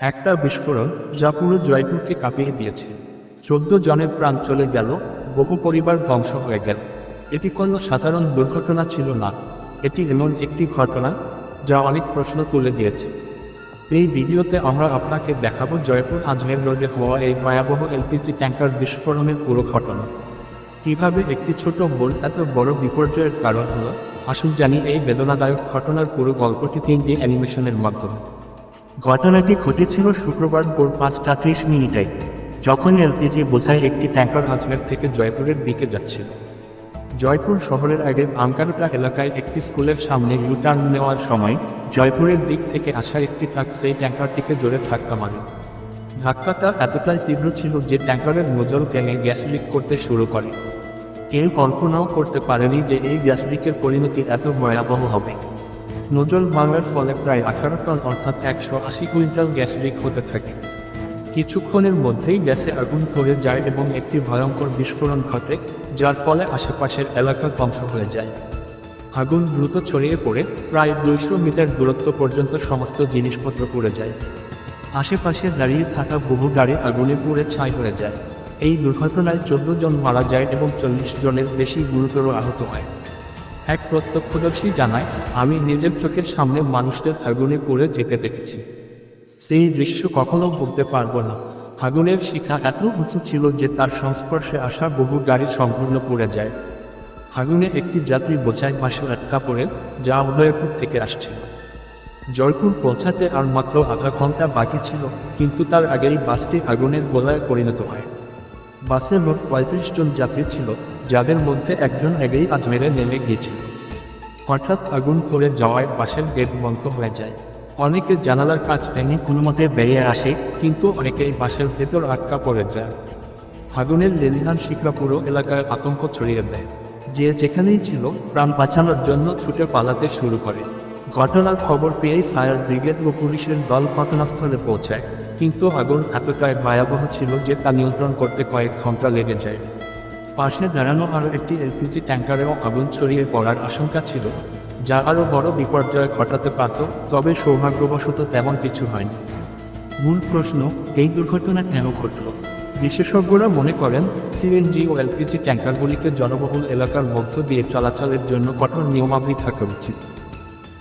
একটা বিস্ফোরণ যা পুরো জয়পুরকে কাঁপিয়ে দিয়েছে। চোদ্দ জনের প্রাণ চলে গেল, বহু পরিবার ধ্বংস হয়ে গেল। এটি কোনো সাধারণ দুর্ঘটনা ছিল না। এটি এমন একটি ঘটনা যা অনেক প্রশ্ন তুলে দিয়েছে। এই ভিডিওতে আমরা আপনাকে দেখাবো জয়পুর আজমের রোডে হওয়া এই ভয়াবহ এলপিজি ট্যাঙ্কার বিস্ফোরণের পুরো ঘটনা। কীভাবে একটি ছোট ভুল এত বড় বিপর্যয়ের কারণ হলো? আসুন জানি এই বেদনাদায়ক ঘটনার পুরো গল্পটি তিনটি অ্যানিমেশনের মাধ্যমে। ঘটনাটি ঘটেছিল শুক্রবার ভোর পাঁচটা ত্রিশ মিনিটে, যখন এলপিজি বোঝাই একটি ট্যাঙ্কার আজমের থেকে জয়পুরের দিকে যাচ্ছিল। জয়পুর শহরের আগে আঙ্কারুটা এলাকায় একটি স্কুলের সামনে ইউটার্ন নেওয়ার সময় জয়পুরের দিক থেকে আসা একটি ট্রাক সেই ট্যাঙ্কারটিকে জোরে ধাক্কা মারে। ধাক্কাটা এতটাই তীব্র ছিল যে ট্যাঙ্কারের নজল টেনে গ্যাস লিক করতে শুরু করে। কেউ কল্পনাও করতে পারেনি যে এই গ্যাস লিকের পরিণতি এত ভয়াবহ হবে। নজল ভাঙার ফলে প্রায় আঠারো টন অর্থাৎ একশো আশি কুইন্টাল গ্যাস লিক হতে থাকে। কিছুক্ষণের মধ্যেই গ্যাসে আগুন ধরে যায় এবং একটি ভয়ঙ্কর বিস্ফোরণ ঘটে, যার ফলে আশেপাশের এলাকা ধ্বংস হয়ে যায়। আগুন দ্রুত ছড়িয়ে পড়ে, প্রায় দুইশো মিটার দূরত্ব পর্যন্ত সমস্ত জিনিসপত্র পুড়ে যায়। আশেপাশে দাঁড়িয়ে থাকা বহু গাড়ি আগুনে পুড়ে ছাই হয়ে যায়। এই দুর্ঘটনায় চোদ্দ জন মারা যায় এবং চল্লিশ জনের বেশি গুরুতর আহত হয়। এক প্রত্যক্ষদর্শী জানায়, আমি নিজের চোখের সামনে মানুষদের আগুনে পুড়ে যেতে দেখেছি। সেই দৃশ্য কখনো ভুলতে পারব না। আগুনের শিখা এত উঁচু ছিল যে তার সংস্পর্শে আসা বহু গাড়ি সম্পূর্ণ পড়ে যায়। আগুনে একটি যাত্রী বোঝাই পাশে আটকা পড়ে যা উদয়পুর থেকে আসছিল। জয়পুর পৌঁছাতে আর মাত্র আধা ঘণ্টা বাকি ছিল, কিন্তু তার আগেই বাসটি আগুনের গোলায় পরিণত হয়। বাসে মোট পঁয়ত্রিশ জন যাত্রী ছিল যাদের মধ্যে একজন আগেই আজমেরে নেমে গিয়েছিল। হঠাৎ আগুন করে যাওয়ায় বাসের গেট বন্ধ হয়ে যায়। অনেকে জানালার কাজ ভেঙে কোনো মতে বেরিয়ে আসে, কিন্তু অনেকেই বাসের ভেতর আটকা পড়ে যায়। আগুনের লেলিহান শিখরা পুরো এলাকায় আতঙ্ক ছড়িয়ে দেয়। যে যেখানেই ছিল, প্রাণ বাঁচানোর জন্য ছুটে পালাতে শুরু করে। ঘটনার খবর পেয়েই ফায়ার ব্রিগেড ও পুলিশের দল ঘটনাস্থলে পৌঁছায়। কিন্তু আগুন এতটাই ভয়াবহ ছিল যে তা নিয়ন্ত্রণ করতে কয়েক ঘণ্টা লেগে যায়। পাশে দাঁড়ানো আরও একটি এলপিজি ট্যাঙ্কারেও আগুন ছড়িয়ে পড়ার আশঙ্কা ছিল, যা আরও বড় বিপর্যয় ঘটাতে পারত, তবে সৌভাগ্যবশত তেমন কিছু হয়নি। মূল প্রশ্ন, এই দুর্ঘটনা কেন ঘটল? বিশেষজ্ঞরা মনে করেন, সিএনজি ও এলপিজি ট্যাঙ্কারগুলিকে জনবহুল এলাকার মধ্য দিয়ে চলাচলের জন্য কঠোর নিয়মাবলী থাকা উচিত।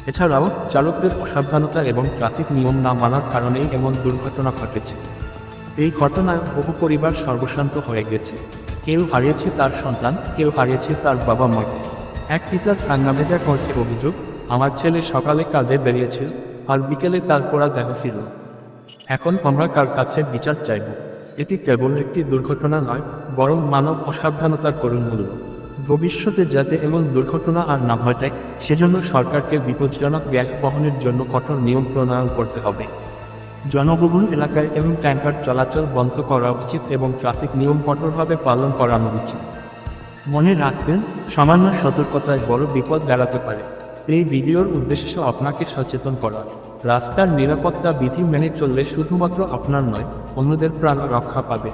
এছাড়াও, চালকদের অসাবধানতা এবং ট্রাফিক নিয়ম না মানার কারণেই এমন দুর্ঘটনা ঘটেছে। এই ঘটনায় বহু পরিবার সর্বশান্ত হয়ে গেছে। কেউ হারিয়েছে তার সন্তান, কেউ হারিয়েছে তার বাবা মাকে এক পিতার কান্নাভেজা কণ্ঠে অভিযোগ, আমার ছেলে সকালে কাজে বেরিয়েছিল, আর বিকেলে তার পড়া দেখা ফিরল। এখন আমরা কার কাছে বিচার চাইব? এটি কেবল একটি দুর্ঘটনা নয়, বরং মানব অসাবধানতার করুণ মূল্য। ভবিষ্যতে যাতে এমন দুর্ঘটনা আর না ঘটায় সেজন্য সরকারকে বিপজ্জনক গ্যাস বহনের জন্য কঠোর নিয়ম প্রণয়ন করতে হবে। জনবহুল এলাকায় এবং ট্যাঙ্কার চলাচল বন্ধ করা উচিত এবং ট্রাফিক নিয়ম কঠোরভাবে পালন করানো উচিত। মনে রাখবেন, সামান্য সতর্কতায় বড় বিপদ বেড়াতে পারে। এই ভিডিওর উদ্দেশ্য আপনাকে সচেতন করা। রাস্তার নিরাপত্তা বিধি মেনে চললে শুধুমাত্র আপনার নয়, অন্যদের প্রাণ রক্ষা পাবে।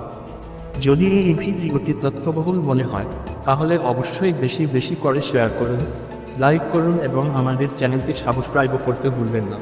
যদি এই ভিডিওটি তথ্যবহুল মনে হয়, তাহলে অবশ্যই বেশি বেশি করে শেয়ার করুন, লাইক করুন এবং আমাদের চ্যানেলটি সাবস্ক্রাইবও করতে ভুলবেন না।